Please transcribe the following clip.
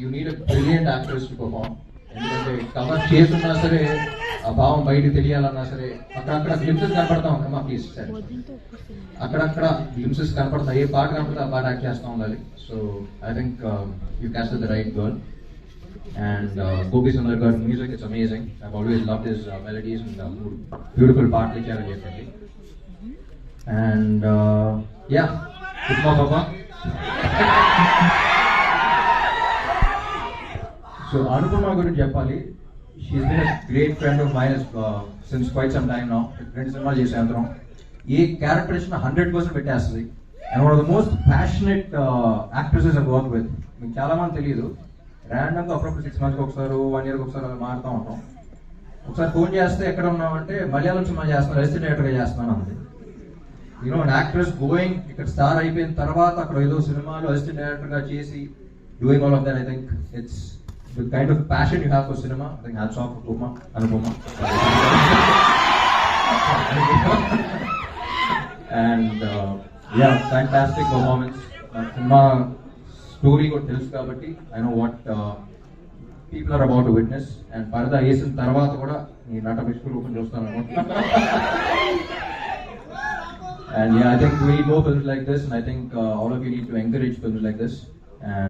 You need brilliant actors to perform ఎందుకంటే cover చేస్తున్నా సరే ఆ భావం బయట తెలియాలన్నా సరే అక్కడక్కడ గ్లిమ్సెస్ కనపడతా ఉంటామా ప్లీజ్ సార్ అక్కడక్కడ గ్లిమ్సెస్ కనపడతాయి ఏ పాట కనపడితే ఆ పాట యాక్ట్ చేస్తూ ఉండాలి. So I think you cast the right girl and Gopi Sundar గారి music it's amazing I always love his melodies and beautiful పాటలు ఇచ్చారని చెప్పండి అండ్ యా గుడ్ మా బాబా సో అనుపమ గురించి చెప్పాలి she's been great friend of mine since quite some time నా రెండు సినిమాలు చేసే అందరం ఏ క్యారెక్టర్ ఇచ్చిన హండ్రెడ్ పర్సెంట్ పెట్టేస్తుంది and one of the most passionate actresses and work with మీకు చాలా మంది తెలియదు ర్యాండమ్గా అప్పుడప్పుడు సిక్స్ మంత్స్కి ఒకసారి వన్ ఇయర్కి ఒకసారి అలా మారుతూ ఉంటాం. ఒకసారి ఫోన్ చేస్తే ఎక్కడ ఉన్నామంటే మలయాళం సినిమా చేస్తున్నాను రెసిడేటర్గా చేస్తున్నాను అంది you know an actress going ఇక్కడ స్టార్ అయిపోయిన తర్వాత అక్కడ ఏదో సినిమాలో అసిస్టెంట్ డైరెక్టర్గా చేసి doing all of that I think it's the kind of passion you have for cinema I think hats off ఉపమ Anupama and yeah fantastic performance cinema story కూడా తెలుసు కాబట్టి I know what people are about witness and పరదా వేసిన తర్వాత కూడా నీ నట విశ్వరూపం చూస్తాను అనుకుంటున్నాను And yeah, I think we need more films like this, and I think uh, all of you need to encourage films like this. And